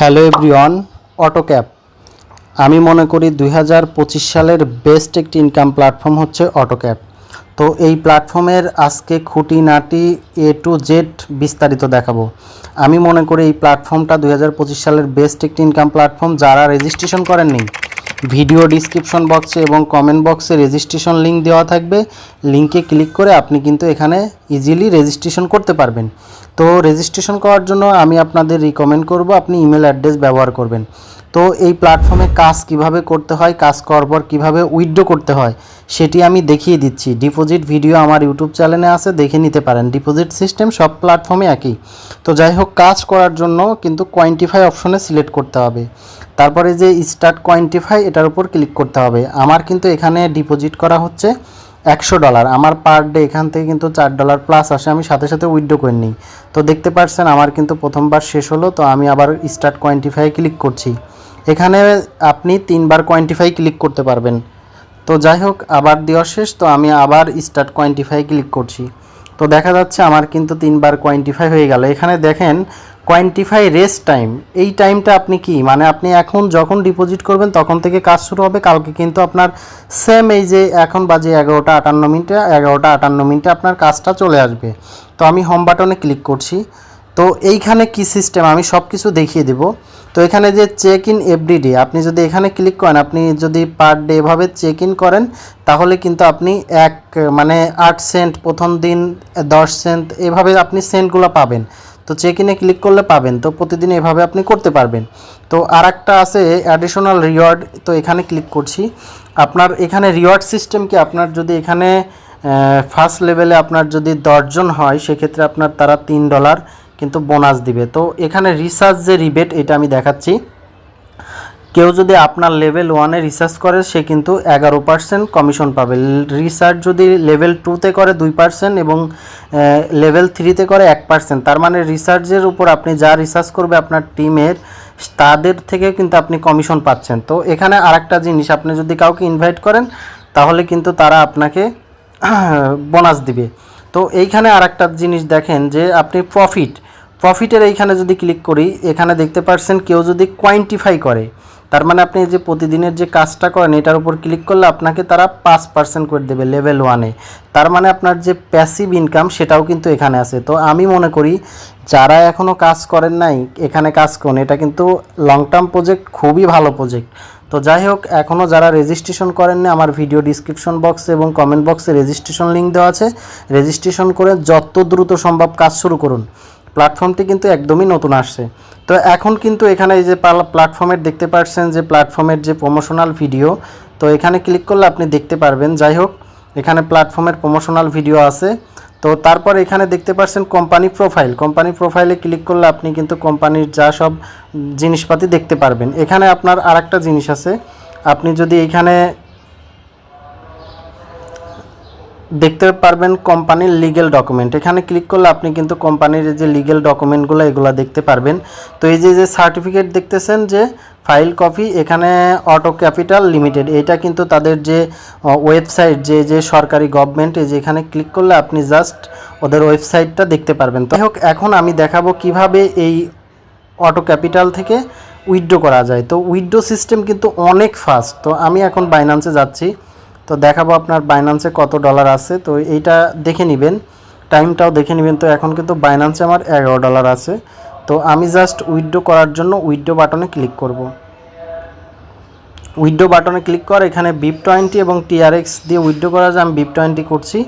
Hello everyone অটোক্যাপ আমি মনে করি দুই হাজার পঁচিশ সালের বেস্ট একটি ইনকাম প্ল্যাটফর্ম হচ্ছে অটো ক্যাব তো এই প্ল্যাটফর্মের আজকে খুঁটিনাটি এ টু জেড বিস্তারিত দেখাবো। আমি মনে করি এই প্ল্যাটফর্মটা দুই হাজার পঁচিশ সালের বেস্ট একটি ইনকাম প্ল্যাটফর্ম যারা রেজিস্ট্রেশন করেননি ভিডিও ডিসক্রিপশন বক্সে এবং কমেন্ট বক্সে রেজিস্ট্রেশন লিঙ্ক দেওয়া থাকবে। লিঙ্কে ক্লিক করে আপনি কিন্তু এখানে ইজিলি রেজিস্ট্রেশন করতে পারবেন। তো রেজিস্ট্রেশন করার জন্য আমি আপনাদের রিকমেন্ড করব আপনি ইমেল অ্যাড্রেস ব্যবহার করবেন। তো এই প্ল্যাটফর্মে কাজ কীভাবে করতে হয়, কাজ করার পর কীভাবে উইথড্র করতে হয়, সেটি আমি দেখিয়ে দিচ্ছি। ডিপোজিট ভিডিও আমার ইউটিউব চ্যানেলে আছে, দেখে নিতে পারেন। ডিপোজিট সিস্টেম সব প্ল্যাটফর্মে একই। তো যাই হোক, কাজ করার জন্য কিন্তু কোয়ান্টিফাই অপশনে সিলেক্ট করতে হবে। তারপরে যে স্টার্ট কোয়ান্টিফাই এটার উপর ক্লিক করতে হবে। আমার কিন্তু এখানে ডিপোজিট করা হচ্ছে একশো ডলার আমার পার ডে এখান থেকে কিন্তু চার ডলার প্লাস আসে, আমি সাথে সাথে উইথড্র করে নিই। তো দেখতে পাচ্ছেন আমার কিন্তু প্রথমবার শেষ হলো, তো আমি আবার স্টার্ট কোয়ান্টিফাই ক্লিক করছি। এখানে আপনি তিনবার কোয়ান্টিফাই ক্লিক করতে পারবেন। তো যাই হোক, আবার দেওয়া শেষ, তো আমি আবার স্টার্ট কোয়ান্টিফাই ক্লিক করছি। তো দেখা যাচ্ছে আমার কিন্তু তিনবার কোয়ান্টিফাই হয়ে গেল। এখানে দেখেন কোয়ান্টিফাই রেস্ট টাইম এই টাইমটা আপনি কি? মানে আপনি এখন যখন ডিপোজিট করবেন, তখন থেকে কাজ শুরু হবে। কালকে কিন্তু আপনার সেম এই যে এখন বাজে এগারোটা আটান্ন মিনিটে, এগারোটা আটান্ন মিনিটে আপনার কাজটা চলে আসবে। তো আমি হোম বাটনে ক্লিক করছি। তো এইখানে কি সিস্টেম আমি সব কিছু দেখিয়ে দেব। তো এখানে যে চেক ইন এভরিডে আপনি যদি এখানে ক্লিক করেন, আপনি যদি পার ডে এভাবে চেক ইন করেন, তাহলে কিন্তু আপনি এক মানে আট সেন্ট প্রথম দিন দশ সেন্ট এভাবে আপনি সেন্টগুলো পাবেন। তো চেক ইনে ক্লিক করলে পাবেন। তো প্রতিদিন এভাবে আপনি করতে পারবেন। তো আর একটা আছে অ্যাডিশনাল রিওয়ার্ড তো এখানে ক্লিক করছি। আপনার এখানে রিওয়ার্ড সিস্টেম কি? আপনার যদি এখানে ফার্স্ট লেভেলে আপনার যদি দশজন হয়, সেক্ষেত্রে আপনার তারা তিন ডলার কিন্তু বোনাস দিবে। তো এখানে রিসার্চ যে রিবেট এটা আমি দেখাচ্ছি। কেউ যদি আপনার লেভেল ওয়ানে রিসার্চ করে, সে কিন্তু এগারো পার্সেন্ট কমিশন পাবে। রিসার্চ যদি লেভেল টুতে করে, দুই পার্সেন্ট এবং লেভেল থ্রিতে করে, এক পার্সেন্ট তার মানে রিসার্চের উপর আপনি যা রিসার্চ করবে আপনার টিমের তাদের থেকে কিন্তু আপনি কমিশন পাচ্ছেন। তো এখানে আরেকটা জিনিস, আপনি যদি কাউকে ইনভাইট করেন, তাহলে কিন্তু তারা আপনাকে বোনাস দিবে। তো এইখানে আরেকটা জিনিস দেখেন যে, আপনি প্রফিট প্রফিটের এইখানে যদি ক্লিক করি, এখানে দেখতে পাচ্ছেন কেউ যদি কোয়ান্টিফাই করে, তার মানে আপনি যে প্রতিদিনের যে কাজটা করেন, এটার উপর ক্লিক করলে আপনাকে তারা পাঁচ পার্সেন্ট করে দেবে লেভেল ওয়ানে তার মানে আপনার যে প্যাসিভ ইনকাম সেটাও কিন্তু এখানে আছে। তো আমি মনে করি, যারা এখনও কাজ করেন নাই, এখানে কাজ করুন। এটা কিন্তু লং টার্ম প্রজেক্ট খুবই ভালো প্রজেক্ট তো যাই হোক এখনও যারা রেজিস্ট্রেশন করেননি আমার ভিডিও ডিসক্রিপশন বক্সে এবং কমেন্ট বক্সে রেজিস্ট্রেশন লিঙ্ক দেওয়া আছে। রেজিস্ট্রেশন করে যত দ্রুত সম্ভব কাজ শুরু করুন। প্ল্যাটফর্মটি কিন্তু একদমই নতুন আসছে। তো এখন কিন্তু এখানে এই যে প্ল্যাটফর্মের দেখতে পাচ্ছেন যে প্ল্যাটফর্মের যে প্রমোশনাল ভিডিও তো এখানে ক্লিক করলে আপনি দেখতে পারবেন। যাই হোক, এখানে প্ল্যাটফর্মের প্রমোশনাল ভিডিও আছে। তো তারপর এখানে দেখতে পাচ্ছেন কোম্পানি প্রোফাইল কোম্পানি প্রোফাইলে ক্লিক করলে আপনি কিন্তু কোম্পানির যা সব জিনিসপাতি দেখতে পারবেন। এখানে আপনার আরেকটা জিনিস আছে। আপনি যদি এখানে দেখতে পারবেন কোম্পানির লিগেল ডকুমেন্ট এখানে ক্লিক করলে আপনি কিন্তু কোম্পানির যে লিগেল ডকুমেন্টগুলো এগুলো দেখতে পারবেন। তো এই যে যে সার্টিফিকেট দেখতেছেন যে ফাইল কপি এখানে অটো ক্যাপিটাল লিমিটেড এটা কিন্তু তাদের যে ওয়েবসাইট যে যে সরকারি গভর্নমেন্ট এই যে এখানে ক্লিক করলে আপনি জাস্ট ওদের ওয়েবসাইটটা দেখতে পারবেন। তো যাই হোক, এখন আমি দেখাবো কীভাবে এই অটো ক্যাপিটাল থেকে উইথড্র করা যায়। তো উইথড্র সিস্টেম কিন্তু অনেক ফাস্ট তো আমি এখন বাইন্যান্সে যাচ্ছি। তো দেখাবো আপনার বাইন্যান্সে কত ডলার আছে। তো এইটা দেখে নেবেন। টাইমটাও দেখে নেবেন। তো এখন কিন্তু বাইন্যান্সে আমার এগারো ডলার আছে। তো আমি জাস্ট উইথড্র করার জন্য উইথড্র বাটনে ক্লিক করব। উইথড্র বাটনে ক্লিক কর এখানে বিপ টোয়েন্টি এবং টিআরএক্স দিয়ে উইথড্র করা যায় আমি বিপ টোয়েন্টি করছি,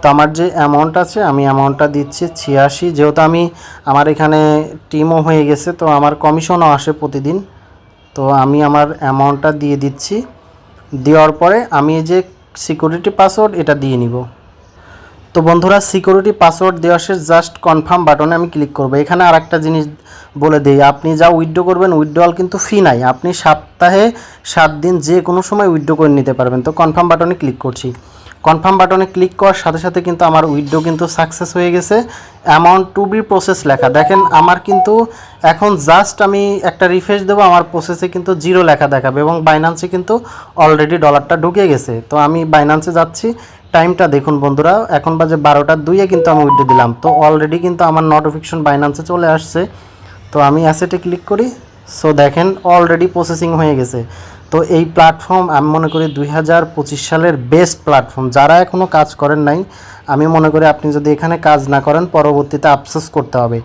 তো আমার যে অ্যামাউন্ট আছে, আমি অ্যামাউন্টটা দিচ্ছি ছিয়াশি। যেহেতু আমি, আমার এখানে টিমও হয়ে গেছে, তো আমার কমিশনও আসে প্রতিদিন। তো আমি আমার অ্যামাউন্টটা দিয়ে দিচ্ছি। দেওয়ার পরে আমি যে সিকিউরিটি পাসওয়ার্ড এটা দিয়ে নিব। তো বন্ধুরা সিকিউরিটি পাসওয়ার্ড দেওয়া শেষ জাস্ট কনফার্ম বাটনে আমি ক্লিক করব। এখানে আর একটা জিনিস বলে দিই, আপনি যা উইড্রো করবেন উইড্রোয়াল কিন্তু ফি নাই। আপনি সপ্তাহে সাত দিন যে কোনো সময় উইড্রো করে নিতে পারবেন। তো কনফার্ম বাটনে ক্লিক করছি। কনফার্ম বাটনে ক্লিক করার সাথে সাথে কিন্তু আমার উইথড্র কিন্তু সাকসেস হয়ে গেছে। অ্যামাউন্ট টু বি প্রসেস লেখা। দেখেন, আমার কিন্তু এখন জাস্ট আমি একটা রিফ্রেশ দেবো, আমার প্রসেসে কিন্তু জিরো লেখা দেখাবে এবং বাইনান্সে কিন্তু অলরেডি ডলারটা ঢুকে গেছে। তো আমি বাইনান্সে যাচ্ছি। টাইমটা দেখুন বন্ধুরা, এখন বাজে বারোটার দুইয়ে কিন্তু আমি উইথড্র দিলাম। তো অলরেডি কিন্তু আমার নোটিফিকেশন বাইন্যান্সে চলে আসছে। তো আমি অ্যাসেটে ক্লিক করি। সো দেখেন অলরেডি প্রসেসিং হয়ে গেছে। তো এই প্ল্যাটফর্ম আমি মনে করি দুই হাজার পঁচিশ সালের বেস্ট প্ল্যাটফর্ম যারা এখনও কাজ করেন নাই, আমি মনে করি আপনি যদি এখানে কাজ না করেন, পরবর্তীতে আফসোস করতে হবে।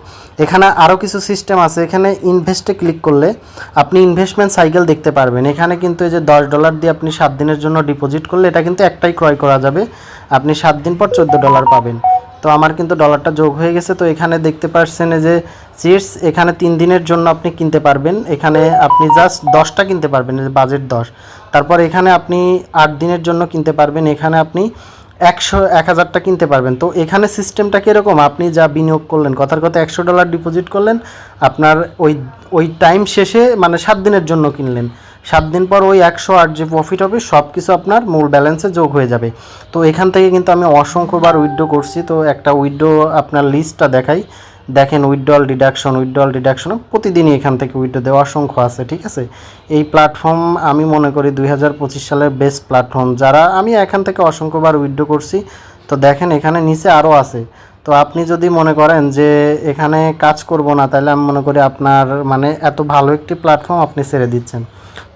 এখানে আরও কিছু সিস্টেম আছে, এখানে ইনভেস্টে ক্লিক করলে আপনি ইনভেস্টমেন্ট সাইকেল দেখতে পারবেন। এখানে কিন্তু এই যে দশ ডলার দিয়ে আপনি সাত দিনের জন্য ডিপোজিট করলে এটা কিন্তু একটাই ক্রয় করা যাবে। আপনি সাত দিন পর চোদ্দ ডলার পাবেন। তো আমার কিন্তু ডলারটা যোগ হয়ে গেছে। তো এখানে দেখতে পাচ্ছেন যে চিটস এখানে তিন দিনের জন্য আপনি কিনতে পারবেন। এখানে আপনি জাস্ট দশটা কিনতে পারবেন বাজেট দশ। তারপর এখানে আপনি আট দিনের জন্য কিনতে পারবেন। এখানে আপনি একশো, এক হাজারটা কিনতে পারবেন। তো এখানে সিস্টেমটা কীরকম? আপনি যা বিনিয়োগ করলেন, কথার কথা একশো ডলার ডিপোজিট করলেন, আপনার ওই ওই টাইম শেষে মানে সাত দিনের জন্য কিনলেন। সাত দিন পর ওই একশো আট যে প্রফিট হবে সব কিছু আপনার মূল ব্যালেন্সে যোগ হয়ে যাবে। তো এখান থেকে কিন্তু আমি অসংখ্যবার উইথড্র করছি। তো একটা উইথড্র আপনার লিস্টটা দেখাই। দেখেন উইথড্রল ডিডাকশন উইথড্রল ডিডাকশন প্রতিদিনই এখান থেকে উইথড্র দেওয়া অসংখ্য আছে, ঠিক আছে? এই প্ল্যাটফর্ম আমি মনে করি দুই হাজার পঁচিশ সালের বেস্ট প্ল্যাটফর্ম যারা, আমি এখান থেকে অসংখ্যবার উইথড্র করছি। তো দেখেন এখানে নিচে আরও আছে। তো আপনি যদি মনে করেন যে এখানে কাজ করব না, তাহলে আমি মনে করি আপনার মানে এত ভালো একটি প্ল্যাটফর্ম আপনি ছেড়ে দিচ্ছেন।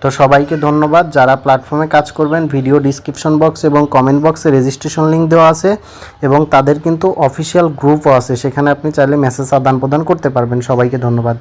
তো সবাইকে ধন্যবাদ। যারা প্ল্যাটফর্মে কাজ করবেন ভিডিও ডিসক্রিপশন বক্স এবং কমেন্ট বক্সে রেজিস্ট্রেশন লিঙ্ক দেওয়া আছে এবং তাদের কিন্তু অফিসিয়াল গ্রুপও আছে। সেখানে আপনি চাইলে মেসেজ আদান প্রদান করতে পারবেন। সবাইকে ধন্যবাদ।